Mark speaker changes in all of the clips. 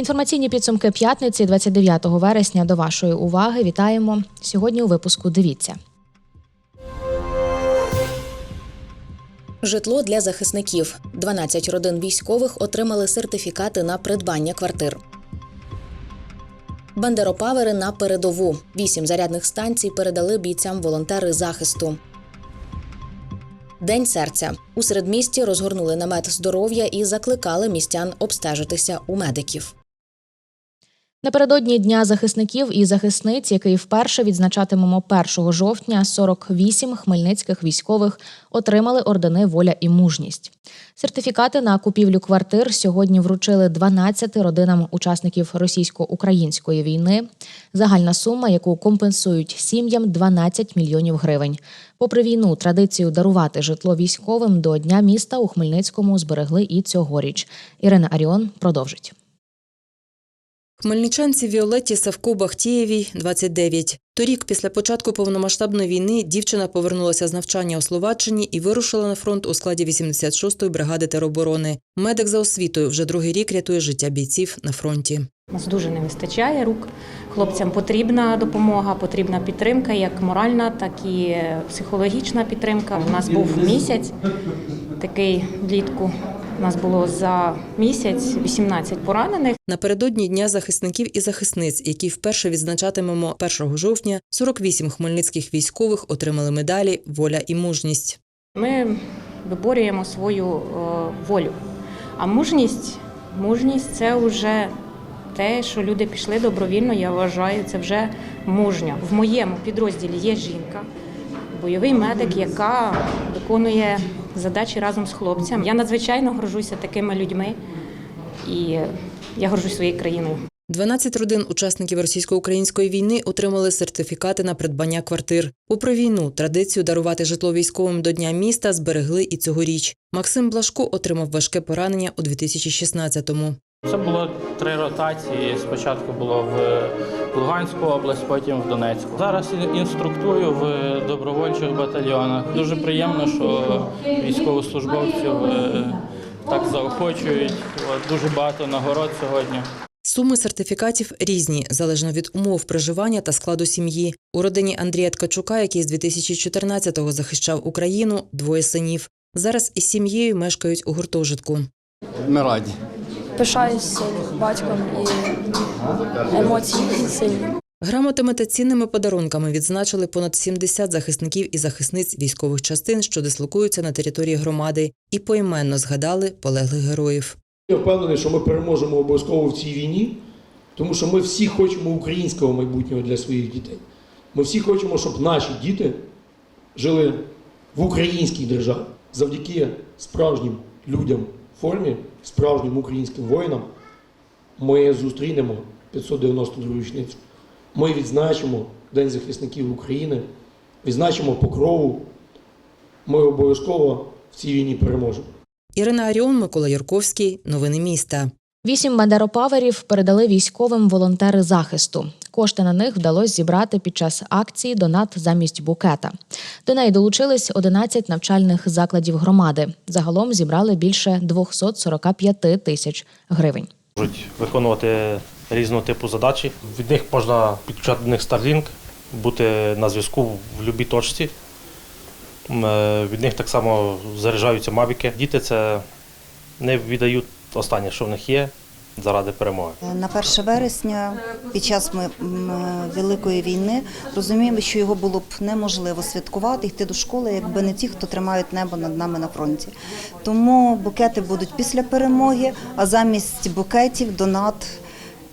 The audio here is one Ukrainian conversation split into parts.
Speaker 1: Інформаційні підсумки п'ятниці, 29 вересня. До вашої уваги вітаємо сьогодні. У випуску дивіться. Житло для захисників. 12 родин військових отримали сертифікати на придбання квартир. Бандеропавери на передову. Вісім зарядних станцій передали бійцям волонтери захисту. День серця у середмісті розгорнули намет здоров'я і закликали містян обстежитися у медиків. Напередодні Дня захисників і захисниць, який вперше відзначатимемо 1 жовтня, 48 хмельницьких військових отримали ордени Воля і мужність. Сертифікати на купівлю квартир сьогодні вручили 12 родинам учасників російсько-української війни. Загальна сума, яку компенсують сім'ям, 12 мільйонів гривень. Попри війну, традицію дарувати житло військовим до Дня міста у Хмельницькому зберегли і цьогоріч. Ірина Аріон продовжить.
Speaker 2: Хмельничанці Віолетті Савко Бахтієвій 29. Торік, після початку повномасштабної війни, дівчина повернулася з навчання у Словаччині і вирушила на фронт у складі 86-ї бригади тероборони. Медик за освітою вже другий рік рятує життя бійців на фронті.
Speaker 3: Нас дуже не вистачає рук. Хлопцям потрібна допомога, потрібна підтримка, як моральна, так і психологічна підтримка. У нас був місяць такий влітку. У нас було за місяць 18 поранених.
Speaker 2: Напередодні Дня захисників і захисниць, які вперше відзначатимемо 1 жовтня, 48 хмельницьких військових отримали медалі Воля і мужність.
Speaker 3: Ми виборюємо свою е, волю. А мужність, мужність це вже те, що люди пішли добровільно. Я вважаю, це вже мужньо. В моєму підрозділі є жінка, бойовий медик, яка виконує задачі разом з хлопцем. Я надзвичайно горжуся такими людьми і я горжусь своєю країною.
Speaker 2: 12 родин учасників російсько-української війни отримали сертифікати на придбання квартир. Попри війну, традицію дарувати житло військовим до Дня міста зберегли і цьогоріч. Максим Блашко отримав важке поранення у 2016-му.
Speaker 4: Це було три ротації. Спочатку було в Луганську область, потім в Донецьку. Зараз інструктую в добровольчих батальйонах. Дуже приємно, що військовослужбовців е, так заохочують. Дуже багато нагород сьогодні.
Speaker 2: Суми сертифікатів різні, залежно від умов проживання та складу сім'ї. У родині Андрія Ткачука, який з 2014-го захищав Україну, двоє синів. Зараз із сім'єю мешкають у гуртожитку.
Speaker 5: Ми раді.
Speaker 6: Пишаюся батьком і емоції сильні.
Speaker 2: Грамотами та цінними подарунками відзначили понад 70 захисників і захисниць військових частин, що дислокуються на території громади, і поіменно згадали полеглих героїв.
Speaker 7: Я впевнений, що ми переможемо обов'язково в цій війні, тому що ми всі хочемо українського майбутнього для своїх дітей. Ми всі хочемо, щоб наші діти жили в українській державі завдяки справжнім людям формі, справжнім українським воїнам. Ми зустрінемо 592 річницю. Ми відзначимо День захисників України, відзначимо покрову. Ми обов'язково в цій війні переможемо.
Speaker 2: Ірина Аріон, Микола Юрковський. Новини міста.
Speaker 1: Вісім бандеропаверів передали військовим волонтери захисту. Кошти на них вдалося зібрати під час акції Донат замість букета. До неї долучились 11 навчальних закладів громади. Загалом зібрали більше 245 тисяч гривень.
Speaker 8: можуть виконувати різного типу задачі. Від них можна підключати до них Starlink, бути на зв'язку в будь-якій точці. Е, Від них так само заряджаються мавіки. Діти це не віддають останнє, що в них є, заради перемоги.
Speaker 9: На 1 вересня під час Великої війни розуміємо, що його було б неможливо святкувати, йти до школи, якби не ті, хто тримають небо над нами на фронті. Тому букети будуть після перемоги, а замість букетів донат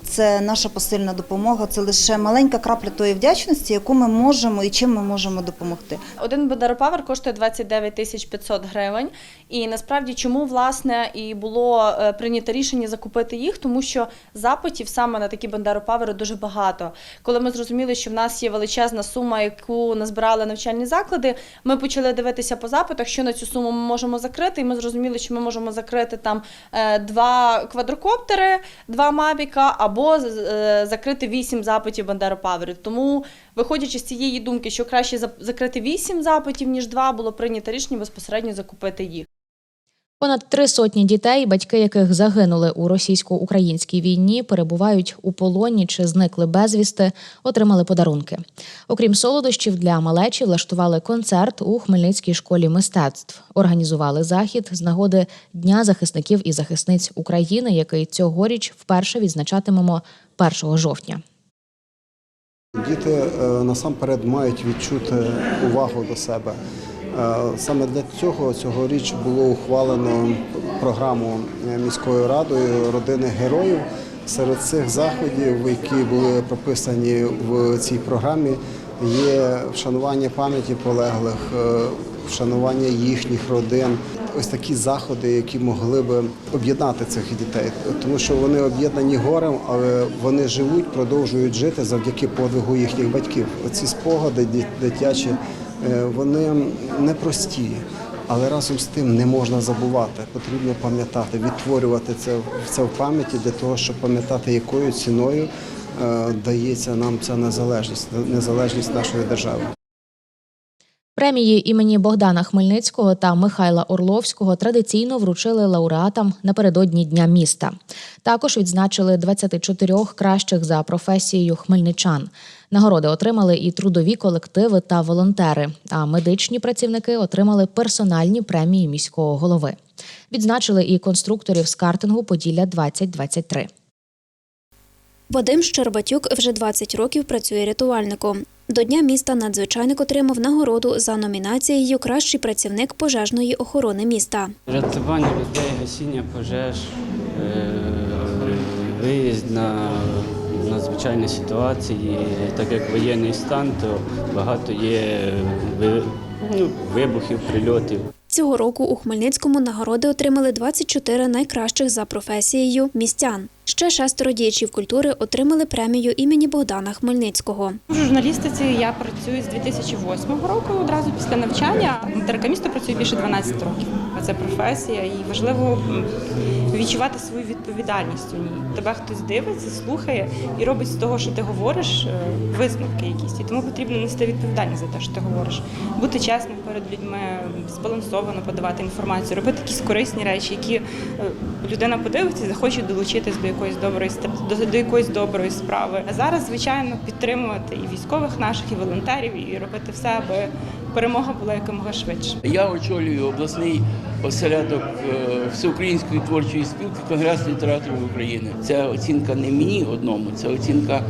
Speaker 9: це наша посильна допомога. Це лише маленька крапля тої вдячності, яку ми можемо і чим ми можемо допомогти.
Speaker 5: Один Бендаропавер коштує 29 тисяч 500 гривень. І насправді чому власне і було е, прийнято рішення закупити їх, тому що запитів саме на такі Бендаропавери дуже багато. Коли ми зрозуміли, що в нас є величезна сума, яку назбирали навчальні заклади, ми почали дивитися по запитах, що на цю суму ми можемо закрити. І ми зрозуміли, що ми можемо закрити там е, два квадрокоптери, два мабіка або е, закрити вісім запитів Бандера Павери, Тому Виходячи з цієї думки, що краще за- закрити 8 запитів, ніж 2, було прийнято рішення безпосередньо закупити їх.
Speaker 1: Понад три сотні дітей, батьки яких загинули у російсько-українській війні, перебувають у полоні чи зникли безвісти, отримали подарунки. Окрім солодощів для малечі, влаштували концерт у Хмельницькій школі мистецтв. Організували захід з нагоди Дня захисників і захисниць України, який цьогоріч вперше відзначатимемо 1 жовтня.
Speaker 10: Діти е, насамперед мають відчути увагу до себе. Е, Саме для цього цьогоріч було ухвалено програму е, міською радою родини героїв. Серед цих заходів, які були прописані в цій програмі, є вшанування пам'яті полеглих, е, вшанування їхніх родин. Ось такі заходи, які могли би об'єднати цих дітей, тому що вони об'єднані горем, але вони живуть, продовжують жити завдяки подвигу їхніх батьків. Оці спогади дитячі, вони непрості. Але разом з тим не можна забувати. Потрібно пам'ятати, відтворювати це, це в пам'яті для того, щоб пам'ятати, якою ціною е, дається нам ця незалежність, незалежність нашої держави.
Speaker 1: Премії імені Богдана Хмельницького та Михайла Орловського традиційно вручили лауреатам напередодні Дня міста. Також відзначили 24 кращих за професією хмельничан. Нагороди отримали і трудові колективи та волонтери. А медичні працівники отримали персональні премії міського голови. Відзначили і конструкторів з картингу Поділля 2023
Speaker 11: Вадим Щербатюк вже 20 років працює рятувальником. До Дня міста надзвичайник отримав нагороду за номінацією Кращий працівник пожежної охорони міста.
Speaker 12: Рятування людей, гасіння пожеж, е, виїзд на надзвичайні ситуації, так як воєнний стан, то багато є ну, вибухів, прильотів.
Speaker 11: Цього року у Хмельницькому нагороди отримали 24 найкращих за професією містян. Ще шестеро діячів культури отримали премію імені Богдана Хмельницького.
Speaker 3: В журналістиці я працюю з 2008 року, одразу після навчання. Моторика міста працює більше 12 років. Це професія, і важливо відчувати свою відповідальність у ній. Тебе хтось дивиться, слухає і робить з того, що ти говориш, е, висновки якісь. І тому потрібно нести відповідальність за те, що ти говориш. Бути чесним перед людьми, збалансовано подавати інформацію, робити якісь корисні речі, які е, людина подивиться і захоче долучитись до якоїсь доброї до якоїсь доброї справи. А зараз, звичайно, підтримувати і військових наших, і волонтерів, і робити все, аби перемога була якомога швидше.
Speaker 13: Я очолюю обласний осередок е, Всеукраїнської творчої спілки Конгрес літераторів України. Це оцінка не мені одному, це оцінка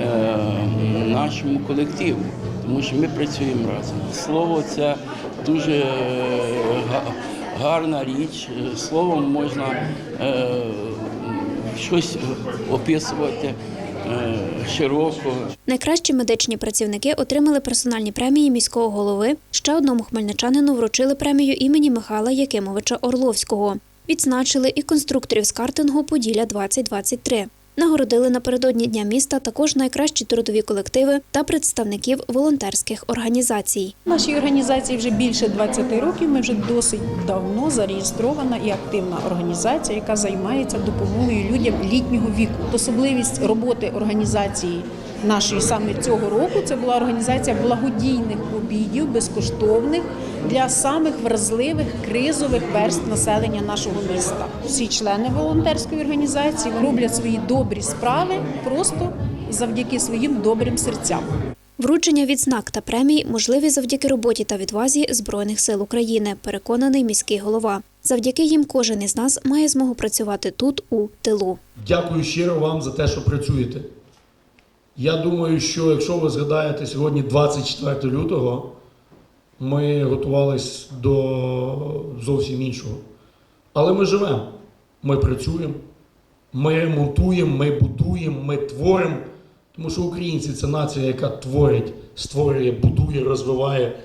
Speaker 13: е, нашому колективу, тому що ми працюємо разом. Слово це дуже е, гарна річ. Словом можна щось описувати широко.
Speaker 11: Найкращі медичні працівники отримали персональні премії міського голови. Ще одному хмельничанину вручили премію імені Михайла Якимовича Орловського. Відзначили і конструкторів з картингу Поділля 2023 Нагородили напередодні Дня міста також найкращі трудові колективи та представників волонтерських організацій.
Speaker 14: Нашій організації вже більше 20 років. Ми вже досить давно зареєстрована і активна організація, яка займається допомогою людям літнього віку. Особливість роботи організації нашої саме цього року це була організація благодійних обідів безкоштовних для самих вразливих кризових верств населення нашого міста. Всі члени волонтерської організації роблять свої добрі справи просто завдяки своїм добрим серцям.
Speaker 11: Вручення відзнак та премій можливі завдяки роботі та відвазі Збройних сил України, переконаний міський голова. Завдяки їм кожен із нас має змогу працювати тут, у тилу.
Speaker 7: Дякую щиро вам за те, що працюєте. Я думаю, що якщо ви згадаєте сьогодні 24 лютого, ми готувалися до зовсім іншого. Але ми живемо, ми працюємо, Ми ремонтуємо, ми будуємо, ми творимо. Тому що українці це нація, яка творить, створює, будує, розвиває.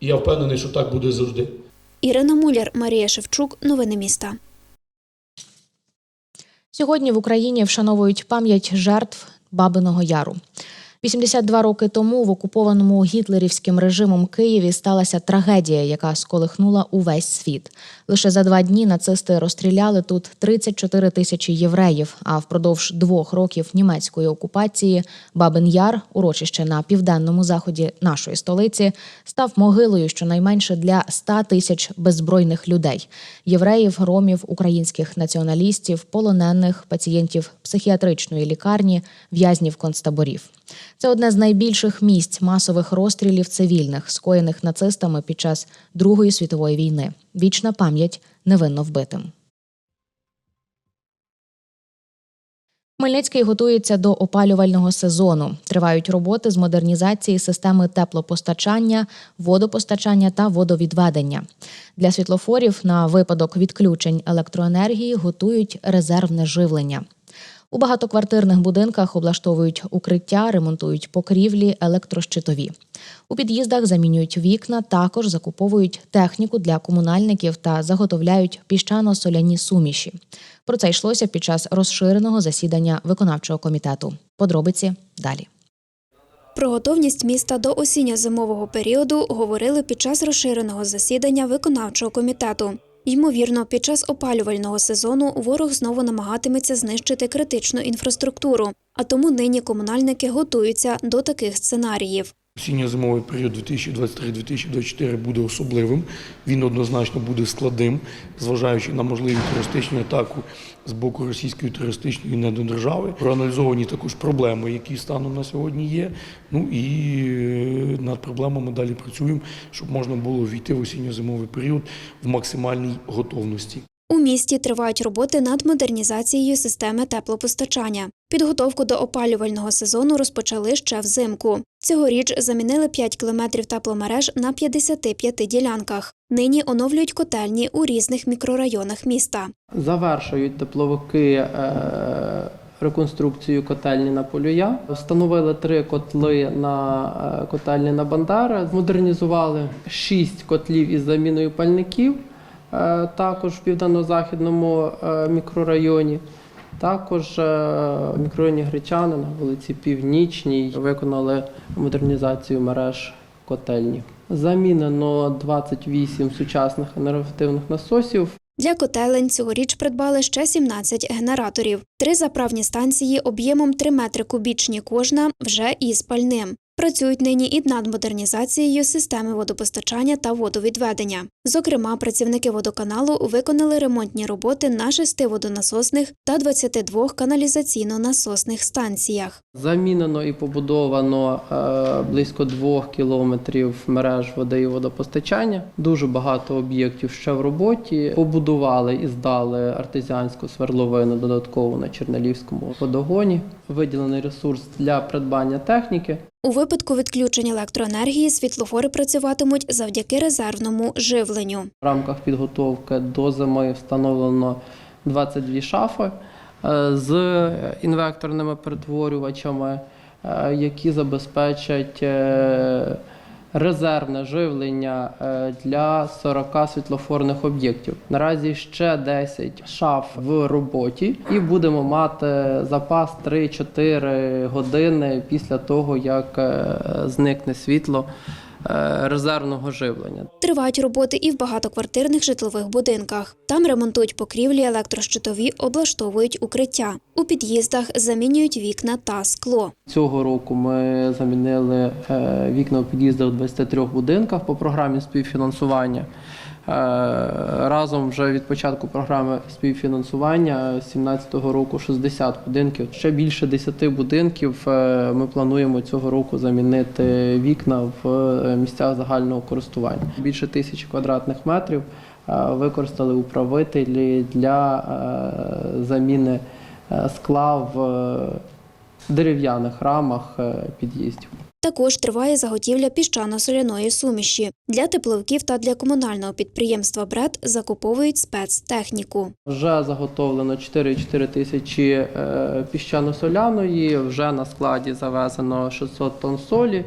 Speaker 7: І я впевнений, що так буде завжди.
Speaker 11: Ірина Муляр, Марія Шевчук. Новини міста.
Speaker 1: Сьогодні в Україні вшановують пам'ять жертв Бабиного Яру. 82 роки тому в окупованому гітлерівським режимом Києві сталася трагедія, яка сколихнула увесь світ. Лише за два дні нацисти розстріляли тут 34 тисячі євреїв. А впродовж двох років німецької окупації Бабин Яр, урочище на південному заході нашої столиці, став могилою щонайменше для 100 тисяч беззбройних людей: євреїв, ромів, українських націоналістів, полонених, пацієнтів психіатричної лікарні, в'язнів концтаборів. Це одне з найбільших місць масових розстрілів цивільних, скоєних нацистами під час Другої світової війни. Вічна пам'ять невинно вбитим. Хмельницький готується до опалювального сезону. Тривають роботи з модернізації системи теплопостачання, водопостачання та водовідведення. Для світлофорів на випадок відключень електроенергії готують резервне живлення. У багатоквартирних будинках облаштовують укриття, ремонтують покрівлі, електрощитові. У під'їздах замінюють вікна, також закуповують техніку для комунальників та заготовляють піщано-соляні суміші. Про це йшлося під час розширеного засідання виконавчого комітету. Подробиці далі.
Speaker 11: Про готовність міста до осінньо-зимового періоду говорили під час розширеного засідання виконавчого комітету. Ймовірно, під час опалювального сезону ворог знову намагатиметься знищити критичну інфраструктуру, а тому нині комунальники готуються до таких сценаріїв.
Speaker 7: Осінньо-зимовий період 2023-2024 буде особливим. Він однозначно буде складним, зважаючи на можливі терористичну атаку з боку російської терористичної недодержави. Проаналізовані також проблеми, які станом на сьогодні є. Ну і е, над проблемами далі працюємо, щоб можна було війти в осінньо-зимовий період в максимальній готовності.
Speaker 11: У місті тривають роботи над модернізацією системи теплопостачання. Підготовку до опалювального сезону розпочали ще взимку. Цьогоріч замінили 5 кілометрів тепломереж на 55 ділянках. Нині оновлюють котельні у різних мікрорайонах міста.
Speaker 15: Завершують тепловики е, реконструкцію котельні на Полюя. Встановили три котли на е, котельні на Бандера. Модернізували шість котлів із заміною пальників, також в південно-західному е, мікрорайоні. Також е, в мікрорайоні Гречани на вулиці Північній виконали модернізацію мереж котельні. Замінено 28 сучасних енергоефективних насосів.
Speaker 11: Для котелень цьогоріч придбали ще 17 генераторів. Три заправні станції об'ємом 3 метри кубічні кожна вже із пальним. Працюють нині і над модернізацією системи водопостачання та водовідведення. Зокрема, працівники водоканалу виконали ремонтні роботи на шести водонасосних та 22 каналізаційно-насосних станціях.
Speaker 15: Замінено і побудовано е, близько двох кілометрів мереж води і водопостачання. Дуже багато об'єктів ще в роботі. Побудували і здали артезіанську свердловину додатково на Чернелівському водогоні. Виділений ресурс для придбання техніки.
Speaker 11: У випадку відключення електроенергії світлофори працюватимуть завдяки резервному живленню.
Speaker 15: В рамках підготовки до зими встановлено 22 шафи е, з інвекторними перетворювачами, е, які забезпечать е, резервне живлення е, для 40 світлофорних об'єктів. Наразі ще 10 шаф в роботі, і будемо мати запас 3-4 години після того, як е, зникне світло резервного живлення.
Speaker 11: Тривають роботи і в багатоквартирних житлових будинках. Там ремонтують покрівлі, електрощитові, облаштовують укриття. У під'їздах замінюють вікна та скло.
Speaker 15: Цього року ми замінили е, вікна у під'їздах в 23 будинках по програмі співфінансування. Е, Разом вже від початку програми співфінансування 2017 року 60 будинків. Ще більше 10 будинків е, ми плануємо цього року замінити вікна в е, місцях загального користування. Більше тисячі квадратних метрів використали управителі для заміни скла в дерев'яних рамах під'їздів.
Speaker 11: Також триває заготівля піщано-соляної суміші. Для тепловиків та для комунального підприємства БРЕД закуповують спецтехніку.
Speaker 15: Вже заготовлено 4,4 тисячі е, піщано-соляної, вже на складі завезено 600 тонн солі.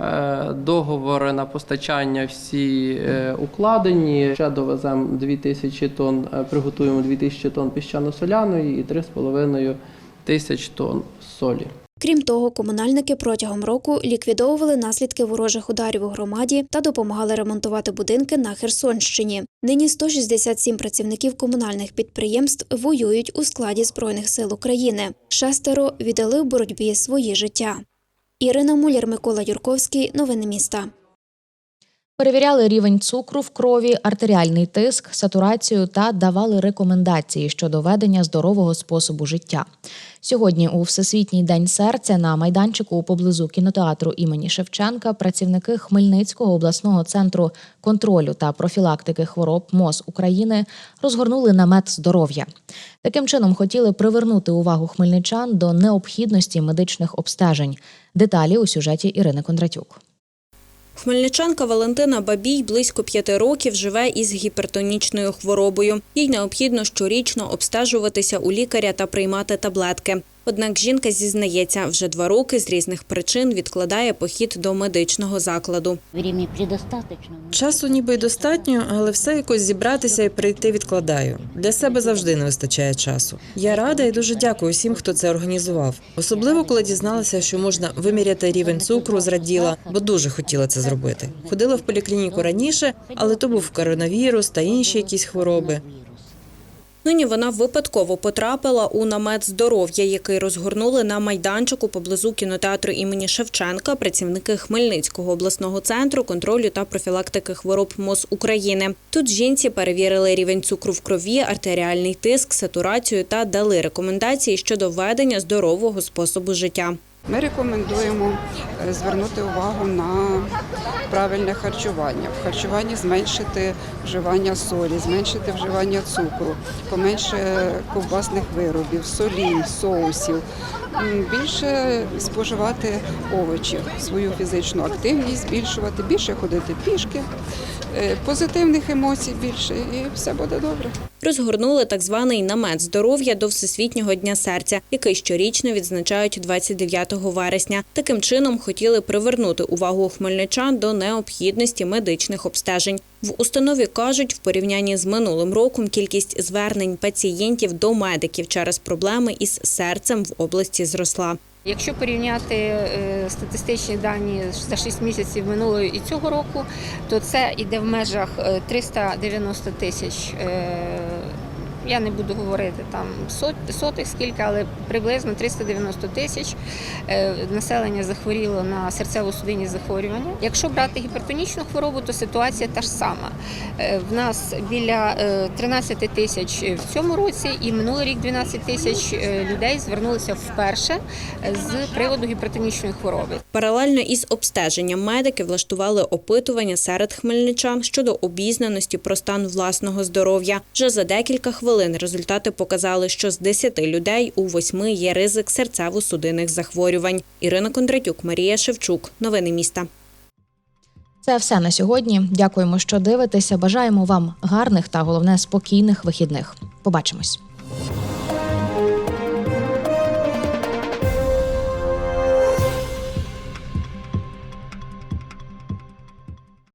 Speaker 15: Е, Договори на постачання всі е, укладені. Ще довеземо 2000 тонн, приготуємо 2000 тонн піщано-соляної і 3,5 тисяч тонн солі.
Speaker 11: Крім того, комунальники протягом року ліквідовували наслідки ворожих ударів у громаді та допомагали ремонтувати будинки на Херсонщині. Нині 167 працівників комунальних підприємств воюють у складі Збройних сил України. Шестеро віддали в боротьбі свої життя. Ірина Муляр, Микола Юрковський. Новини міста.
Speaker 1: Перевіряли рівень цукру в крові, артеріальний тиск, сатурацію та давали рекомендації щодо ведення здорового способу життя. Сьогодні, у Всесвітній день серця, на майданчику поблизу кінотеатру імені Шевченка працівники Хмельницького обласного центру контролю та профілактики хвороб МОЗ України розгорнули намет здоров'я. Таким чином хотіли привернути увагу хмельничан до необхідності медичних обстежень. Деталі у сюжеті Ірини Кондратюк.
Speaker 16: Хмельничанка Валентина Бабій близько п'яти років живе із гіпертонічною хворобою. Їй необхідно щорічно обстежуватися у лікаря та приймати таблетки. Однак жінка зізнається, вже два роки з різних причин відкладає похід до медичного закладу.
Speaker 17: Времени предостаточно.
Speaker 2: Часу ніби й достатньо, але все якось зібратися і прийти відкладаю. Для себе завжди не вистачає часу. Я рада і дуже дякую всім, хто це організував. Особливо, коли дізналася, що можна виміряти рівень цукру, зраділа, бо дуже хотіла це зробити. Ходила в поліклініку раніше, але то був коронавірус та інші якісь хвороби.
Speaker 16: Нині вона випадково потрапила у намет здоров'я, який розгорнули на майданчику поблизу кінотеатру імені Шевченка працівники Хмельницького обласного центру контролю та профілактики хвороб МОЗ України. Тут жінці перевірили рівень цукру в крові, артеріальний тиск, сатурацію та дали рекомендації щодо ведення здорового способу життя.
Speaker 18: Ми рекомендуємо е, звернути увагу на правильне харчування. В харчуванні зменшити вживання солі, зменшити вживання цукру, поменше ковбасних виробів, солі, соусів. Більше споживати овочі, свою фізичну активність збільшувати, більше ходити пішки, е, позитивних емоцій більше і все буде добре.
Speaker 16: Розгорнули так званий намет здоров'я до Всесвітнього дня серця, який щорічно відзначають 29 вересня. Таким чином хотіли привернути увагу хмельничан до необхідності медичних обстежень. В установі кажуть, в порівнянні з минулим роком кількість звернень пацієнтів до медиків через проблеми із серцем в області зросла.
Speaker 19: Якщо порівняти е, статистичні дані за 6 місяців минулого і цього року, то це йде в межах е, 390 тисяч. Е, Я не буду говорити там сот, сотих скільки, але приблизно 390 тисяч е, населення захворіло на серцево-судинні захворювання. Якщо брати гіпертонічну хворобу, то ситуація та ж сама. Е, В нас біля е, 13 тисяч в цьому році, і минулий рік 12 тисяч е, людей звернулися вперше е, з приводу гіпертонічної хвороби.
Speaker 16: Паралельно із обстеженням медики влаштували опитування серед хмельничан щодо обізнаності про стан власного здоров'я. Вже за декілька хвилин результати показали, що з 10 людей у 8 є ризик серцево-судинних захворювань. Ірина Кондратюк, Марія Шевчук. Новини міста.
Speaker 1: Це все на сьогодні. Дякуємо, що дивитеся. Бажаємо вам гарних та головне спокійних вихідних. Побачимось.